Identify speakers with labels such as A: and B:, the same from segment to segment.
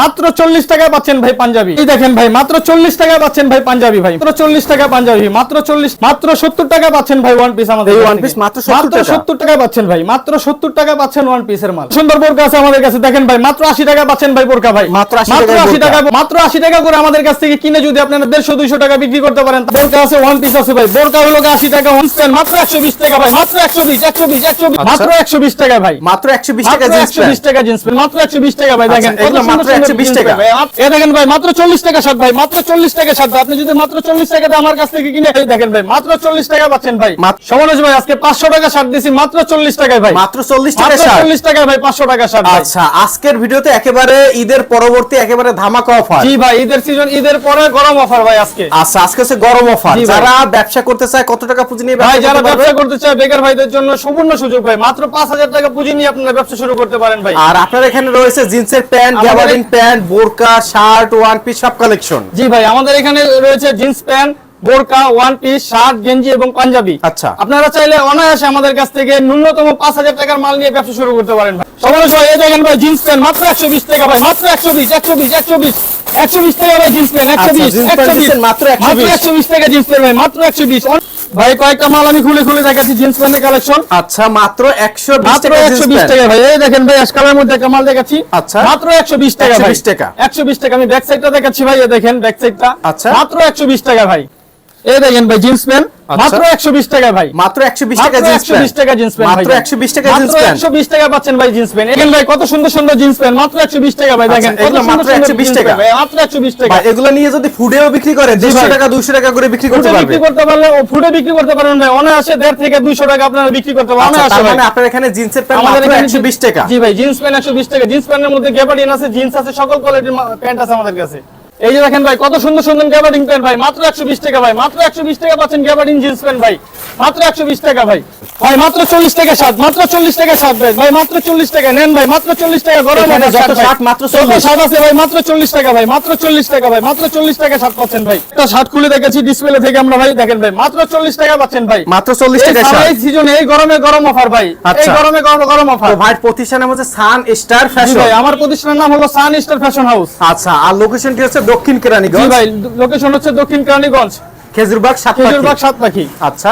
A: মাত্র চল্লিশ টাকায় পাচ্ছেন ভাই পাঞ্জাবি। এই দেখেন ভাই মাত্র চল্লিশ টাকায় পাচ্ছেন ভাই পাঞ্জাবি ভাই। মাত্র চল্লিশ টাকা পাঞ্জাবি মাত্র চল্লিশ মাত্র সত্তর টাকা পাচ্ছেন ভাই ওয়ান পিস আমাদের
B: মাত্র
A: সত্তর টাকা। পাচ্ছেন ভাই মাত্র সত্তর টাকা পাচ্ছেন ওয়ান পিসের মাল। সুন্দর বোরকা আছে আমাদের কাছে দেখেন ভাই মাত্র আশি টাকা পাচ্ছেন ভাই বোরকা ভাই।
B: মাত্র 80
A: মাত্র
B: টাকায়
A: আশি টাকা মাত্র আশি টাকা করে আমাদের কাছ থেকে কিনে যদি আপনারা দেড়শো দুইশো টাকা বিক্রি করতে পারেন বোরকা আছে ওয়ান পিস আছে ভাই। বোরকা হলো আশি টাকা ওয়ান প্যান্ট মাত্র একশো বিশ টাকা ভাই মাত্র একশো বিশ একশো বিশ একশো
B: আচ্ছা।
A: মাত্র একশো বিশ টাকা ভাই।
B: মাত্র একশো বিশ টাকা জিন্স
A: 120 টাকা জিন্স প্যান্ট মাত্র 120 টাকা ভাই দেখেন
B: আচ্ছা, মাত্র 120 টাকা।
A: প্যান্ট ভাই। আপ- এ দেখেন ভাই মাত্র 40 টাকা শার্ট ভাই মাত্র 40 টাকা শার্ট আপনি যদি মাত্র 40 টাকাতে আমার কাছ থেকে কিনে দেখেন ভাই মাত্র 40 টাকা পাচ্ছেন ভাই। ভাই আজকে 500 টাকা শার্ট দিছি মাত্র 40 টাকায় ভাই।
B: মাত্র চল্লিশ টাকা
A: মাত্র
B: শার্ট।
A: 40 টাকায় ভাই 500 টাকা শার্ট
B: আচ্ছা আজকের ভিডিওতে একেবারে ঈদের পরবর্তী একেবারে ধামাকা অফার।
A: জি ভাই ঈদের সিজন ঈদের পরে গরম অফার ভাই আজকে।
B: আচ্ছা আজকে হচ্ছে গরম অফার। যারা ব্যবসা করতে চায় কত টাকা পুঁজি নিয়ে
A: ভাই যারা ব্যবসা করতে চায় বেকার ভাইদের জন্য সম্পূর্ণ সুযোগ ভাই। মাত্র 5000 টাকা পুঁজি নিয়ে আপনারা ব্যবসা শুরু করতে পারেন ভাই।
B: আর আপনার এখানে রয়েছে জিন্সের প্যান্ট গ্যাবার্ডিন প্যান্ট বোরকা শার্ট ওয়ান পিস সব কালেকশন
A: জি ভাই আমাদের এখানে রয়েছে জিন্স প্যান্ট বোরকা ওয়ান পিস শার্ট গেঞ্জি এবং পাঞ্জাবি।
B: আচ্ছা।
A: আপনারা চাইলে অনায়াসে আমাদের কাছ থেকে ন্যূনতম পাঁচ হাজার টাকার মাল নিয়ে ব্যবসা শুরু করতে পারেন সবাই এই দেখেন ভাই জিন্স প্যান্ট মাত্র একশো বিশ টাকা ভাই মাত্র একশো বিশ একশো বিশ একশো বিশ। একশো বিশ টাকা ভাই জিন্স প্যান্ট একশো
B: আচ্ছা,
A: বিশ। একশো বিশ।
B: মাত্র
A: একশো বিশ টাকা জিন্স প্যান্ট ভাই মাত্র একশো বিশ। ভাই কয়েকটা মাল আমি খুলে খুলে দেখাচ্ছি জিন্স প্যান্টের কালেকশন
B: আচ্ছা মাত্র একশো বিশ
A: মাত্র একশো বিশ টাকা ভাই এই দেখেন ভাই আজকালের মধ্যে একটা মাল দেখাচ্ছি।
B: আচ্ছা।
A: মাত্র একশো বিশ টাকা
B: 120 টাকা।
A: একশো বিশ টাকা আমি ব্যাক সাইডটা দেখাচ্ছি ভাই দেখেন ব্যাক সাইডটা
B: আচ্ছা।
A: মাত্র একশো বিশ টাকা ভাই। এই দেখেন ভাই জিন্স প্যান্ট
B: আচ্ছা।
A: মাত্র একশো বিশ টাকা ভাই
B: মাত্র একশো বিশ টাকা
A: মাত্র
B: জিন্স
A: 120 টাকা জিন্স প্যান্ট
B: মাত্র একশো বিশ টাকা জিন্স প্যান্ট
A: টাকা পাচ্ছেন ভাই জিন্স প্যান্ট এখানে ভাই কত সুন্দর সুন্দর জিন্স প্যান্ট মাত্র একশো বিশ টাকা ভাই দেখেন
B: আচ্ছা, এগুলো মাত্র
A: সুন্দর
B: 120 টাকা।
A: মাত্র একশো বিশ টাকা
B: ভাই, এগুলো নিয়ে যদি ফুডেও বিক্রি করে দেড়শো
A: ভাই।
B: টাকা দুইশো টাকা করে বিক্রি করতে পারবে
A: বিক্রি করতে পারলে ও ফুডে বিক্রি করতে পারবেন ভাই অনায়াসে দেড় থেকে দুইশো টাকা আপনারা বিক্রি করতে পারবেন
B: আচ্ছা,
A: অনায়াসে
B: মানে আপনার এখানে জিন্সের প্যান্ট মাত্র
A: এখানে
B: একশো বিশ টাকা
A: জি ভাই জিন্স প্যান্ট একশো বিশ টাকা জিন্স প্যান্টের মধ্যে গ্যাবার্ডিন আছে জিন্স আছে সকল কোয়ালিটির প্যান্ট আছে আমাদের কাছে এই যে দেখেন ভাই কত সুন্দর সুন্দর গ্যাবার্ডিন প্যান্ট ভাই মাত্র একশো বিশ টাকা ভাই মাত্র একশো বিশ টাকা পাচ্ছেন গ্যাবার্ডিন জিন্স প্যান্ট ভাই মাত্র একশো বিশ টাকা ভাই ভাই মাত্র চল্লিশ টাকা সাত মাত্র চল্লিশ টাকা সাত ভাই ভাই মাত্র চল্লিশ টাকা নেন ভাই মাত্র চল্লিশ টাকা গরম
B: মাত্র
A: যত
B: 40
A: শার্ট আছে ভাই মাত্র চল্লিশ টাকা ভাই মাত্র চল্লিশ টাকা ভাই মাত্র চল্লিশ টাকা শার্ট পাচ্ছেন ভাই একটা শার্ট খুলে দেখেছি ডিসপ্লে থেকে আমরা ভাই দেখেন ভাই মাত্র চল্লিশ টাকা পাচ্ছেন ভাই
B: মাত্র চল্লিশ টাকা
A: এই সিজনে এই গরমে গরম অফার ভাই এই
B: আচ্ছা।
A: গরমে গরম গরম অফার
B: ভাই প্রতিষ্ঠানের হচ্ছে সান স্টার ফ্যাশন
A: ভাই আমার প্রতিষ্ঠানের নাম হলো সান স্টার ফ্যাশন হাউস
B: আচ্ছা আর লোকেশনটি হচ্ছে দক্ষিণ কেরানীগঞ্জ।
A: ভাই লোকেশন হচ্ছে দক্ষিণ কেরানীগঞ্জ।
B: খেজুরবাগ
A: খেজুরবাগ
B: সাতপাখি
A: সাতপাখি।
B: আচ্ছা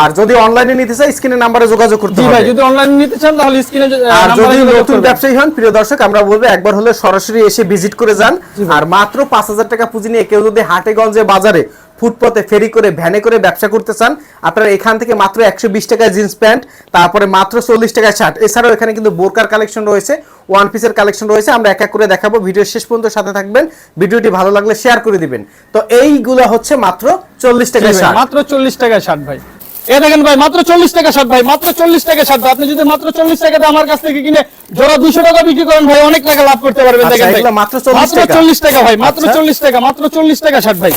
B: আর যদি অনলাইনে নিতে চাই স্ক্রিনের নাম্বারে যোগাযোগ করতে
A: জি ভাই
B: হবে।
A: যদি অনলাইন নিতে চান তাহলে স্ক্রিনে
B: আর যদি নতুন ব্যবসায়ী হন প্রিয় দর্শক আমরা বলব একবার হলে সরাসরি এসে ভিজিট করে যান। আর মাত্র পাঁচ হাজার টাকা পুঁজি নিয়ে কেউ যদি হাটে গঞ্জে বাজারে ফুটপথে ফেরি করে ভ্যানে করে ব্যবসা করতে চান আপনারা এখান থেকে মাত্র একশো বিশ টাকা জিন্স প্যান্ট তারপরে মাত্র চল্লিশ টাকা শার্ট এছাড়াও এখানে কিন্তু বোরকার কালেকশন রয়েছে ওয়ান পিসের কালেকশন রয়েছে। আমরা এক এক করে দেখাবো। ভিডিও শেষ পর্যন্ত সাথে থাকবেন। ভিডিওটি ভালো লাগলে শেয়ার করে দিবেন। তো এইগুলো হচ্ছে মাত্র চল্লিশ টাকা শার্ট
A: মাত্র চল্লিশ টাকা শার্ট ভাই। এ দেখেন ভাই মাত্র চল্লিশ টাকা শার্ট ভাই মাত্র চল্লিশ টাকা শার্ট ভাই। আপনি যদি মাত্র চল্লিশ টাকাতে আমার কাছ থেকে কিনে জোড়া দুশো টাকা বিক্রি করেন ভাই অনেক টাকা লাভ করতে পারবেন
B: আচ্ছা,
A: দেখেন
B: মাত্র
A: মাত্র চল্লিশ টাকা ভাই মাত্র
B: আচ্ছা।
A: চল্লিশ টাকা মাত্র চল্লিশ টাকা শার্ট ভাই।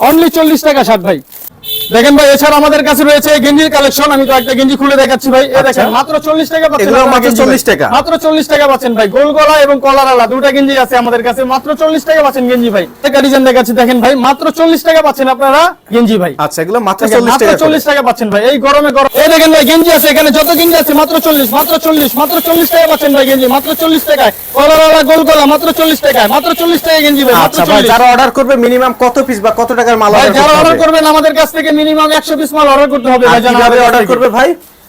A: অনলি চল্লিশ টাকা শার্ট ভাই। দেখেন ভাই এছাড়া আমাদের কাছে রয়েছে গেঞ্জির কালেকশন আমি তো একটা গেঞ্জি খুলে দেখাচ্ছি ভাই। এই দেখেন মাত্র চল্লিশ টাকা পাচ্ছেন
B: মাত্র 40 টাকা।
A: মাত্র চল্লিশ টাকা পাচ্ছেন ভাই। গোল গলা এবং কলার আলা দুটা গেঞ্জি আছে আমাদের কাছে। মাত্র চল্লিশ টাকা পাচ্ছেন গেঞ্জি ভাই। একটা ডিজাইন দেখাচ্ছি। দেখেন ভাই মাত্র চল্লিশ টাকা পাচ্ছেন আপনারা গেঞ্জি ভাই।
B: আচ্ছা এগুলো মাত্র চল্লিশ
A: মাত্র
B: টাকা।
A: চল্লিশ পাচ্ছেন ভাই। এই গরমে গরম এই দেখেন ভাই গেঞ্জি আছে এখানে। যত গেঞ্জি আছে মাত্র চল্লিশ মাত্র চল্লিশ মাত্র চল্লিশ টাকা পাচ্ছেন ভাই গেঞ্জি। মাত্র চল্লিশ টাকায়। কলারওয়ালা গোল গলা মাত্র চল্লিশ টাকায়। মাত্র চল্লিশ টাকা গেঞ্জি ভাই
B: আচ্ছা ভাই যারা অর্ডার করবে মিনিমাম কত পিস বা কত টাকার মাল
A: যারা অর্ডার করবেন আমাদের কাছ থেকে মিনিমাম একশো পিস মাল অর্ডার করতে হবে ভাই
B: কীভাবে অর্ডার করবে ভাই?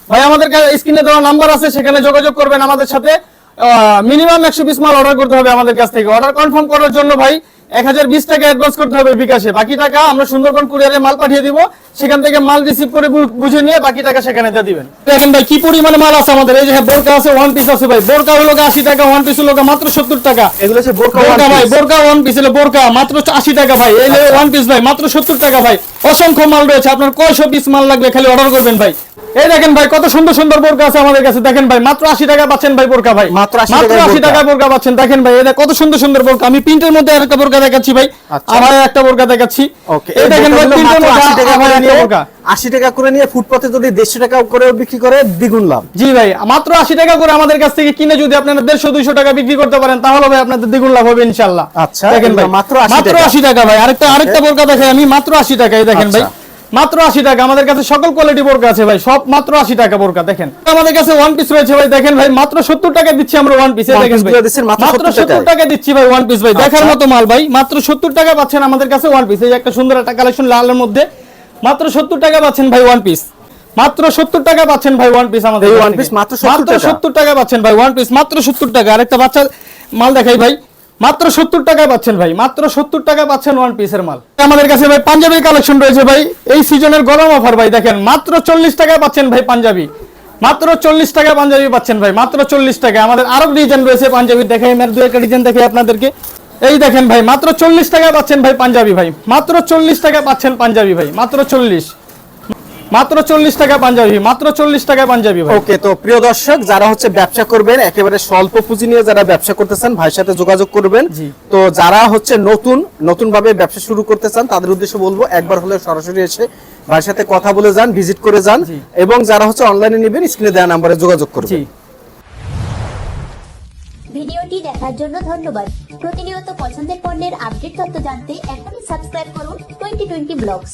A: ভাই আমাদের স্ক্রিনে দেওয়া নাম্বার আছে সেখানে যোগাযোগ করবেন আমাদের সাথে। মিনিমাম একশো পিস মাল অর্ডার করতে হবে আমাদের কাছ থেকে। অর্ডার কনফার্ম করার জন্য ভাই এক হাজার বিশ টাকা অ্যাডভান্স করতে হবে বিকাশে। বাকি টাকা আমরা সুন্দরবন কুরিয়ারে মাল পাঠিয়ে দিব। সেখান থেকে মাল রিসিভ করে বুঝে নিয়ে বাকি টাকা সেখানে দিয়ে দিবেন। দেখেন ভাই কি পরিমাণে মাল আছে আমাদের? এই যে হ্যাঁ, বোরকা আছে ওয়ান পিস আছে ভাই। বোরকা হলো আশি টাকা ওয়ান পিস হলো মাত্র সত্তর টাকা।
B: এগুলো হচ্ছে বোরকা
A: ভাই বোরকা ওয়ান পিস হলো বোরকা মাত্র আশি টাকা ভাই। এই ওয়ান পিস ভাই মাত্র সত্তর টাকা ভাই। অসংখ্য মাল রয়েছে। আপনার কয়শো পিস মাল লাগবে খালি অর্ডার করবেন ভাই। এই দেখেন ভাই কত সুন্দর সুন্দর বোরকা আছে আমাদের কাছে। দেখেন ভাই মাত্র আশি টাকা পাচ্ছেন ভাই বোরকা ভাই।
B: মাত্র 80
A: মাত্র
B: টাকায়
A: আশি টাকা বোরকা পাচ্ছেন। দেখেন ভাই এটা কত সুন্দর সুন্দর বোরকা। আমি প্রিন্টের মধ্যে একটা বোরকা দেখাচ্ছি ভাই।
B: আচ্ছা।
A: আমার একটা বোরকা দেখাচ্ছি। এই দেখেন ভাই প্রিন্টের মধ্যে
B: আশি টাকা করে নিয়ে
A: বোরকা।
B: আশি টাকা করে নিয়ে ফুটপাতে যদি দেড়শো টাকা করে বিক্রি করে দ্বিগুণ লাভ।
A: জি ভাই মাত্র আশি টাকা করে আমাদের কাছ থেকে কিনে যদি আপনারা দেড়শো দুইশো টাকা বিক্রি করতে পারেন তাহলে ভাই আপনাদের দ্বিগুণ লাভ হবে ইনশাল্লাহ
B: আচ্ছা,
A: দেখেন ভাই
B: মাত্র
A: মাত্র আশি টাকা ভাই। আরেকটা আরেকটা বোরকা দেখাই আমি মাত্র আশি টাকায় দেখেন ভাই।
B: আচ্ছা।
A: মাত্র আশি টাকা। আমাদের কাছে সকল কোয়ালিটি বোরকা আছে ভাই সব মাত্র আশি টাকা বোরকা দেখেন। আমাদের কাছে ওয়ান পিস রয়েছে ভাই দেখেন ভাই মাত্র সত্তর টাকা দিচ্ছি আমরা ওয়ান পিস দেখেন
B: মাত্র
A: মাত্র
B: 70
A: সত্তর টাকা দিচ্ছি ভাই ওয়ান পিস ভাই। দেখার
B: আচ্ছা।
A: মতো মাল ভাই মাত্র সত্তর টাকা পাচ্ছেন আমাদের কাছে ওয়ান পিস এই একটা সুন্দর একটা কালেকশন লালের মধ্যে মাত্র সত্তর টাকা পাচ্ছেন ভাই ওয়ান পিস মাত্র সত্তর টাকা পাচ্ছেন ভাই ওয়ান পিস আমাদের থেকে।
B: piece মাত্র 70
A: মাত্র
B: টাকা?
A: সত্তর টাকা পাচ্ছেন ভাই ওয়ান পিস মাত্র সত্তর টাকা। আরেকটা বাচ্চা মাল দেখাই ভাই। মাত্র সত্তর টাকা পাচ্ছেন ভাই, মাত্র সত্তর টাকা পাচ্ছেন ওয়ান পিসের মাল। আমাদের কাছে ভাই পাঞ্জাবি কালেকশন রয়েছে ভাই। এই সিজনের গরম অফার ভাই, দেখেন, মাত্র চল্লিশ টাকা পাচ্ছেন ভাই পাঞ্জাবি। মাত্র চল্লিশ টাকা পাঞ্জাবি পাচ্ছেন ভাই, মাত্র চল্লিশ টাকা আমাদের আরও ডিজাইন রয়েছে পাঞ্জাবি, দেখাই আমি দু একটা ডিজাইন দেখাই আপনাদেরকে। এই দেখেন ভাই, মাত্র চল্লিশ টাকা পাচ্ছেন ভাই পাঞ্জাবি ভাই, মাত্র চল্লিশ টাকা পাচ্ছেন পাঞ্জাবি ভাই, মাত্র চল্লিশ। মাত্র চল্লিশ টাকা পাঞ্জাবি মাত্র চল্লিশ টাকা পাঞ্জাবি
B: ওকে তো প্রিয় দর্শক যারা হচ্ছে ব্যবসা করবেন একেবারে স্বল্প পুঁজি নিয়ে যারা ব্যবসা করতেছেন ভাইয়ের সাথে যোগাযোগ করবেন। তো যারা হচ্ছে নতুন নতুন ভাবে ব্যবসা শুরু করতে চান তাদের উদ্দেশ্যে বলব একবার হলে সরাসরি এসে ভাইয়ের সাথে কথা বলে যান ভিজিট করে যান এবং যারা হচ্ছে অনলাইনে নেবেন স্ক্রিনে দেওয়া নাম্বারে যোগাযোগ করবেন।
C: ভিডিওটি দেখার জন্য ধন্যবাদ। প্রতিনিয়ত পছন্দের পণ্যের আপডেট তথ্য জানতে এখনই সাবস্ক্রাইব করুন টোয়েন্টি টোয়েন্টি ব্লগস।